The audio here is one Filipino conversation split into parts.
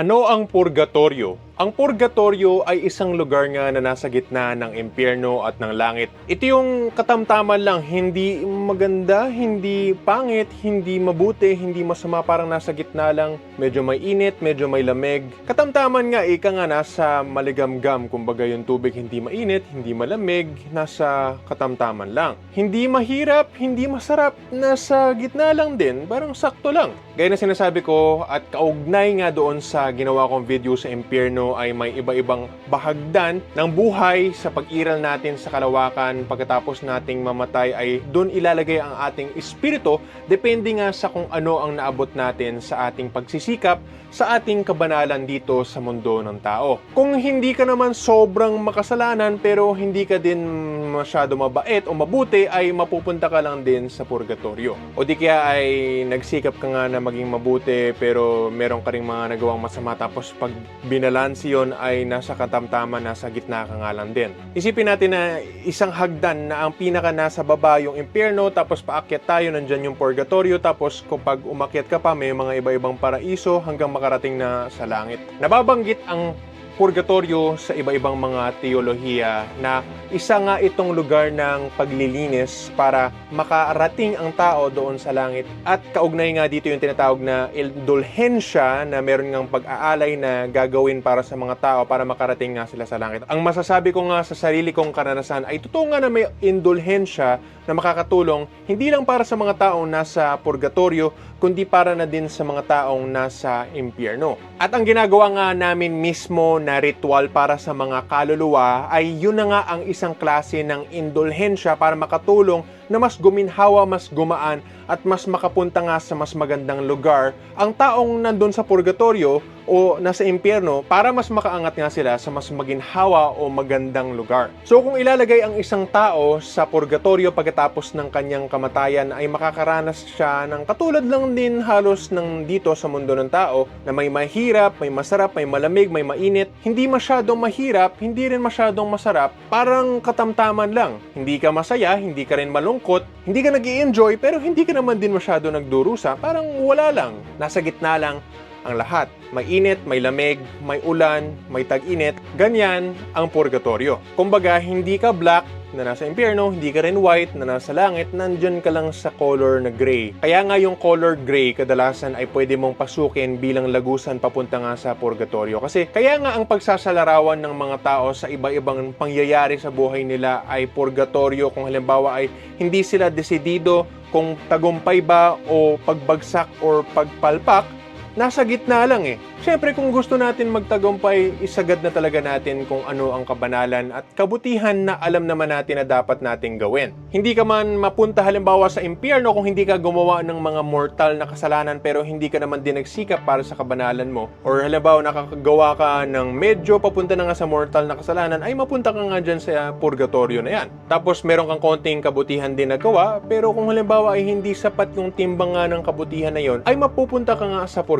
Ano ang purgatorio? Ang purgatorio ay isang lugar nga na nasa gitna ng impyerno at ng langit. Ito yung katamtaman lang, hindi maganda, hindi pangit, hindi mabuti, hindi masama, parang nasa gitna lang. Medyo may init, medyo may lamig. Katamtaman nga, ika nga nasa maligamgam, kumbaga yung tubig hindi mainit, hindi malamig, nasa katamtaman lang. Hindi mahirap, hindi masarap, nasa gitna lang din, parang sakto lang. Gaya na sinasabi ko at kaugnay nga doon sa ginawa kong video sa impyerno ay may iba-ibang bahagdan ng buhay sa pag-iral natin sa kalawakan pagkatapos nating mamatay ay doon ilalagay ang ating espiritu depende nga sa kung ano ang naabot natin sa ating pagsisikap sa ating kabanalan dito sa mundo ng tao. Kung hindi ka naman sobrang makasalanan pero hindi ka din masyado mabait o mabuti ay mapupunta ka lang din sa purgatorio. O di kaya ay nagsikap ka nga na maging mabuti pero meron ka ring mga nagawang masama tapos pag binalansi yun ay nasa katamtaman, nasa gitna ka nga lang din. Isipin natin na isang hagdan na ang pinaka nasa baba yung impyerno tapos paakyat tayo nandyan yung purgatorio tapos kapag umakyat ka pa may mga iba-ibang paraiso hanggang makarating na sa langit. Nababanggit ang purgatorio sa iba-ibang mga teolohiya na isa nga itong lugar ng paglilinis para makarating ang tao doon sa langit. At kaugnay nga dito yung tinatawag na indulhensya na meron ngang pag-aalay na gagawin para sa mga tao para makarating nga sila sa langit. Ang masasabi ko nga sa sarili kong karanasan ay totoo nga na may indulhensya na makakatulong hindi lang para sa mga taong nasa purgatorio kundi para na din sa mga taong nasa impyerno. At ang ginagawa nga namin mismo na ritual para sa mga kaluluwa ay yun na nga ang isang klase ng indulhensya para makatulong na mas guminhawa, mas gumaan at mas makapunta nga sa mas magandang lugar ang taong nandun sa purgatorio o nasa impyerno para mas makaangat nga sila sa mas maginhawa o magandang lugar. So kung ilalagay ang isang tao sa purgatorio pagkatapos ng kanyang kamatayan ay makakaranas siya ng katulad lang din halos ng dito sa mundo ng tao na may mahirap, may masarap, may malamig, may mainit. Hindi masyadong mahirap, hindi rin masyadong masarap, parang katamtaman lang. Hindi ka masaya, hindi ka rin malungkot, hindi ka nag enjoy pero hindi ka naman din masyado nagdurusa, parang wala lang. Nasa gitna lang ang lahat. May init, may lamig, may ulan, may tag-init. Ganyan ang purgatorio. Kumbaga, hindi ka black na nasa impyerno, hindi ka rin white na nasa langit, nandyan ka lang sa color na gray. Kaya nga yung color gray kadalasan ay pwede mong pasukin bilang lagusan papunta nga sa purgatorio. Kasi kaya nga ang pagsasalarawan ng mga tao sa iba-ibang pangyayari sa buhay nila ay purgatorio kung halimbawa ay hindi sila desidido kung tagumpay ba o pagbagsak or pagpalpak nasa gitna lang eh. Siyempre kung gusto natin magtagumpay, isagad na talaga natin kung ano ang kabanalan at kabutihan na alam naman natin na dapat nating gawin. Hindi ka man mapunta halimbawa sa impyerno kung hindi ka gumawa ng mga mortal na kasalanan pero hindi ka naman din nagsikap para sa kabanalan mo. Or halimbawa nakakagawa ka ng medyo papunta na nga sa mortal na kasalanan ay mapunta ka nga dyan sa purgatorio na yan. Tapos meron kang konting kabutihan din na gawa pero kung halimbawa ay hindi sapat yung timbang nga ng kabutihan na yon ay mapupunta ka nga sa purgatorio.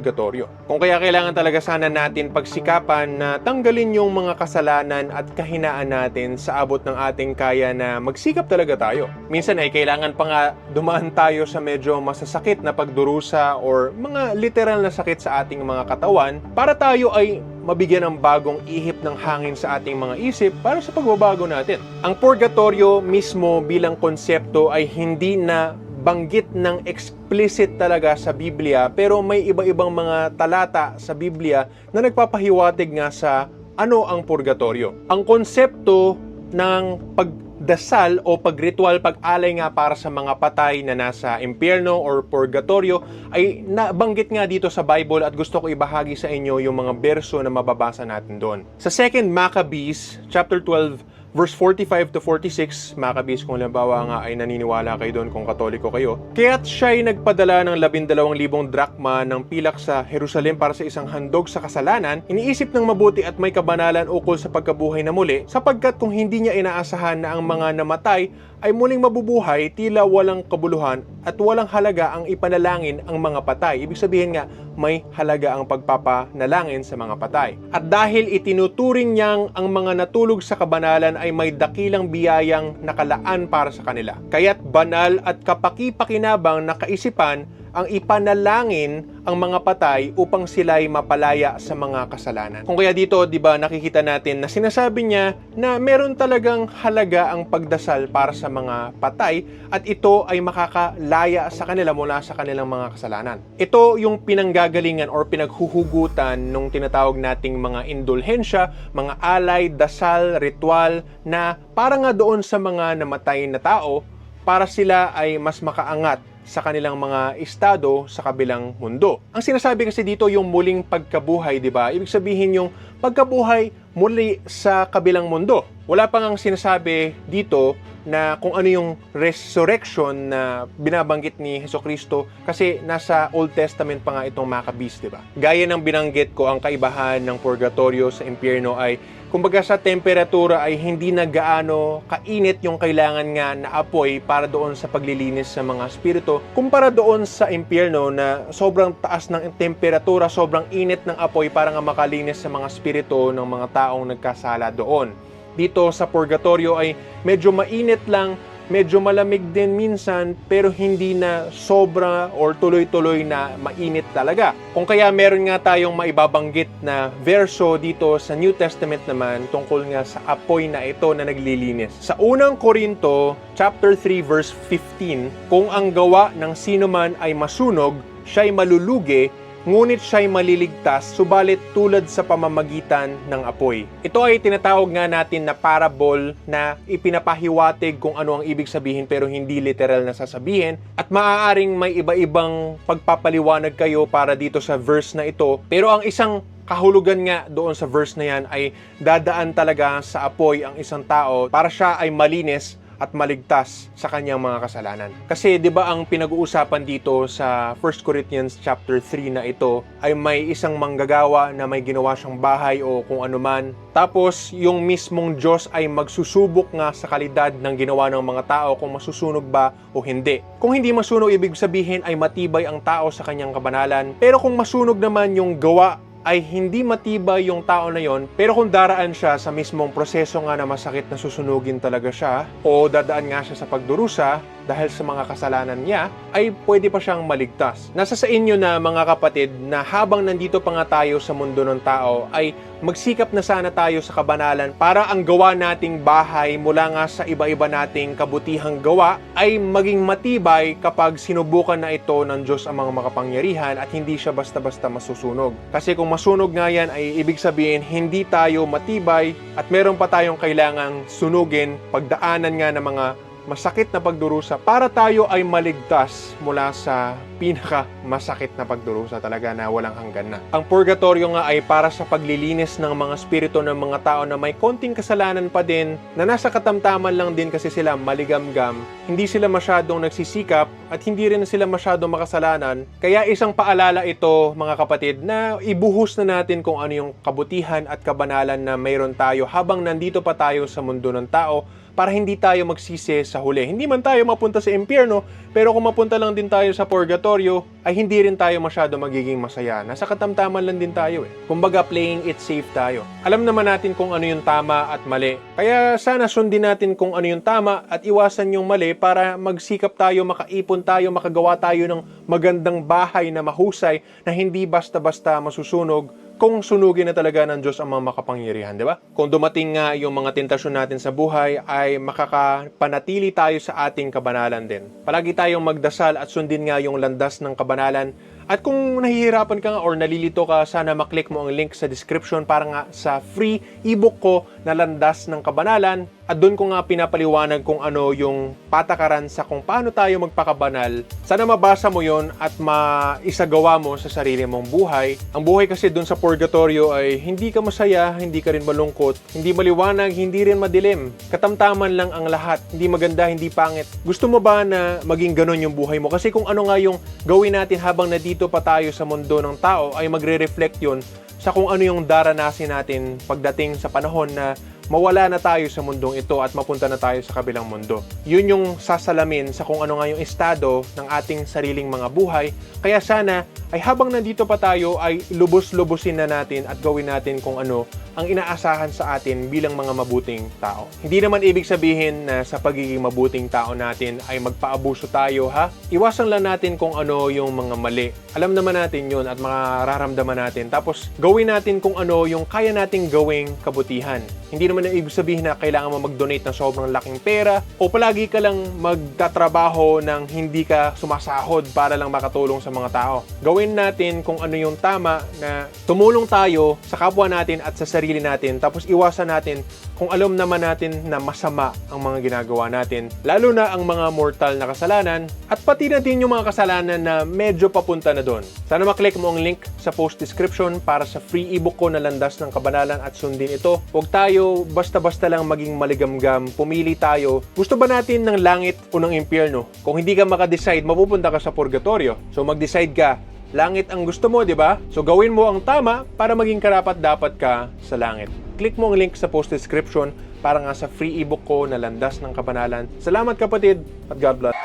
Kung kaya kailangan talaga sana natin pagsikapan na tanggalin yung mga kasalanan at kahinaan natin sa abot ng ating kaya na magsikap talaga tayo. Minsan ay kailangan pa nga dumaan tayo sa medyo masasakit na pagdurusa or mga literal na sakit sa ating mga katawan para tayo ay mabigyan ng bagong ihip ng hangin sa ating mga isip para sa pagbabago natin. Ang purgatorio mismo bilang konsepto ay hindi na banggit ng explicit talaga sa Biblia pero may iba-ibang mga talata sa Biblia na nagpapahiwatig nga sa ano ang purgatorio. Ang konsepto ng pagdasal o pagritual pag-alay nga para sa mga patay na nasa impyerno or purgatorio ay nabanggit nga dito sa Bible at gusto ko ibahagi sa inyo yung mga berso na mababasa natin doon. Sa 2nd Maccabees chapter 12 verse 45 to 46, Maccabees kung halimbawa nga ay naniniwala kayo doon kung katoliko kayo. Kaya't siya ay nagpadala ng 12,000 drakma ng pilak sa Jerusalem para sa isang handog sa kasalanan, iniisip ng mabuti at may kabanalan ukol sa pagkabuhay na muli, sapagkat kung hindi niya inaasahan na ang mga namatay ay muling mabubuhay, tila walang kabuluhan at walang halaga ang ipanalangin ang mga patay. Ibig sabihin nga, may halaga ang pagpapanalangin sa mga patay. At dahil itinuturing niyang ang mga natulog sa kabanalan ay may dakilang biyayang nakalaan para sa kanila. Kaya't banal at kapaki-pakinabang na kaisipan ang ipanalangin ang mga patay upang sila'y mapalaya sa mga kasalanan. Kung kaya dito, 'di ba, nakikita natin na sinasabi niya na meron talagang halaga ang pagdasal para sa mga patay at ito ay makakalaya sa kanila mula sa kanilang mga kasalanan. Ito yung pinanggagalingan or pinaghuhugutan nung tinatawag nating mga indulhensya, mga alay, dasal, ritual na para nga doon sa mga namatay na tao para sila ay mas makaangat sa kanilang mga estado sa kabilang mundo. Ang sinasabi kasi dito yung muling pagkabuhay, di ba? Ibig sabihin yung pagkabuhay muli sa kabilang mundo. Wala pang ang sinasabi dito na kung ano yung resurrection na binabanggit ni Heso Kristo kasi nasa Old Testament pa nga itong Maccabees, di ba? Gaya ng binanggit ko, ang kaibahan ng purgatorio sa impyerno ay kumbaga sa temperatura ay hindi na gaano kainit yung kailangan nga na apoy para doon sa paglilinis sa mga spirito kumpara doon sa impyerno na sobrang taas ng temperatura, sobrang init ng apoy para nga makalinis sa mga spirito ng mga taong nagkasala doon. Dito sa purgatorio ay medyo mainit lang, medyo malamig din minsan, pero hindi na sobra or tuloy-tuloy na mainit talaga. Kung kaya meron nga tayong maibabanggit na verso dito sa New Testament naman tungkol nga sa apoy na ito na naglilinis. Sa unang Korinto, chapter 3 verse 15, kung ang gawa ng sino man ay masunog, siya'y malulugi, ngunit siya'y maliligtas, subalit tulad sa pamamagitan ng apoy. Ito ay tinatawag nga natin na parable na ipinapahiwatig kung ano ang ibig sabihin pero hindi literal na sasabihin at maaaring may iba-ibang pagpapaliwanag kayo para dito sa verse na ito. Pero ang isang kahulugan nga doon sa verse na yan ay dadaan talaga sa apoy ang isang tao para siya ay malinis at maligtas sa kanyang mga kasalanan. Kasi 'di ba ang pinag-uusapan dito sa 1 Corinthians chapter 3 na ito ay may isang manggagawa na may ginawa siyang bahay o kung ano man. Tapos yung mismong Diyos ay magsusubok nga sa kalidad ng ginawa ng mga tao kung masusunog ba o hindi. Kung hindi masunog ibig sabihin ay matibay ang tao sa kanyang kabanalan. Pero kung masunog naman yung gawa ay hindi matibay yung tao na yon pero kung daraan siya sa mismong proseso nga na masakit na susunugin talaga siya o dadaan nga siya sa pagdurusa dahil sa mga kasalanan niya ay pwede pa siyang maligtas. Nasa sa inyo na mga kapatid na habang nandito pa nga tayo sa mundo ng tao ay magsikap na sana tayo sa kabanalan para ang gawa nating bahay mula nga sa iba-iba nating kabutihang gawa ay maging matibay kapag sinubukan na ito ng Diyos ang mga makapangyarihan at hindi siya basta-basta masusunog. Kasi kung masunog nga yan ay ibig sabihin hindi tayo matibay at meron pa tayong kailangang sunugin pagdaanan nga ng mga masakit na pagdurusa para tayo ay maligtas mula sa pinaka masakit na pagdurusa talaga na walang hanggan na. Ang purgatorio nga ay para sa paglilinis ng mga spirito ng mga tao na may konting kasalanan pa din na nasa katamtaman lang din kasi sila maligamgam. Hindi sila masyadong nagsisikap at hindi rin sila masyadong makasalanan. Kaya isang paalala ito mga kapatid na ibuhos na natin kung ano yung kabutihan at kabanalan na mayroon tayo habang nandito pa tayo sa mundo ng tao para hindi tayo magsisi sa huli. Hindi man tayo mapunta sa impyerno, pero kung mapunta lang din tayo sa purgatorio, ay hindi rin tayo masyado magiging masaya. Nasa katamtaman lang din tayo eh. Kumbaga playing it safe tayo. Alam naman natin kung ano yung tama at mali. Kaya sana sundin natin kung ano yung tama at iwasan yung mali para magsikap tayo, makaipon tayo, makagawa tayo ng magandang bahay na mahusay na hindi basta-basta masusunog kung sunugin na talaga ng Diyos ang mga makapangyarihan, di ba? Kung dumating nga yung mga tentasyon natin sa buhay, ay makakapanatili tayo sa ating kabanalan din. Palagi tayong magdasal at sundin nga yung landas ng kabanalan. At kung nahihirapan ka nga or nalilito ka, sana maklik mo ang link sa description para nga sa free ebook ko na landas ng kabanalan. At doon ko nga pinapaliwanag kung ano yung patakaran sa kung paano tayo magpakabanal. Sana mabasa mo yon at maisagawa mo sa sarili mong buhay. Ang buhay kasi doon sa purgatorio ay hindi ka masaya, hindi ka rin malungkot, hindi maliwanag, hindi rin madilim. Katamtaman lang ang lahat. Hindi maganda, hindi pangit. Gusto mo ba na maging ganon yung buhay mo? Kasi kung ano nga yung gawin natin habang nandito pa tayo sa mundo ng tao ay magre-reflect yun sa kung ano yung daranasin natin pagdating sa panahon na mawala na tayo sa mundong ito at mapunta na tayo sa kabilang mundo. Yun yung sasalamin sa kung ano nga yung estado ng ating sariling mga buhay. Kaya sana ay habang nandito pa tayo ay lubos-lubusin na natin at gawin natin kung ano ang inaasahan sa atin bilang mga mabuting tao. Hindi naman ibig sabihin na sa pagiging mabuting tao natin ay magpaabuso tayo ha. Iwasan lang natin kung ano yung mga mali. Alam naman natin yun at mararamdaman natin. Tapos gawin natin kung ano yung kaya nating gawing kabutihan. Hindi naman ibig sabihin na kailangan mo mag-donate ng sobrang laking pera o palagi ka lang magtatrabaho ng hindi ka sumasahod para lang makatulong sa mga tao. Gawin natin kung ano yung tama na tumulong tayo sa kapwa natin at sa sarili natin tapos iwasan natin kung alam naman natin na masama ang mga ginagawa natin lalo na ang mga mortal na kasalanan at pati na din yung mga kasalanan na medyo papunta na doon. Sana maklik mo ang link sa post description para sa free ebook ko na landas ng kabanalan at sundin ito. Huwag tayo basta-basta lang maging maligamgam. Pumili tayo. Gusto ba natin ng langit o ng impyerno? Kung hindi ka makadecide, mapupunta ka sa purgatorio. So mag-decide ka Langit ang gusto mo, di ba? So gawin mo ang tama para maging karapat dapat ka sa langit. Click mo ang link sa post description para nga sa free ebook ko na Landas ng Kabanalan. Salamat kapatid at God bless.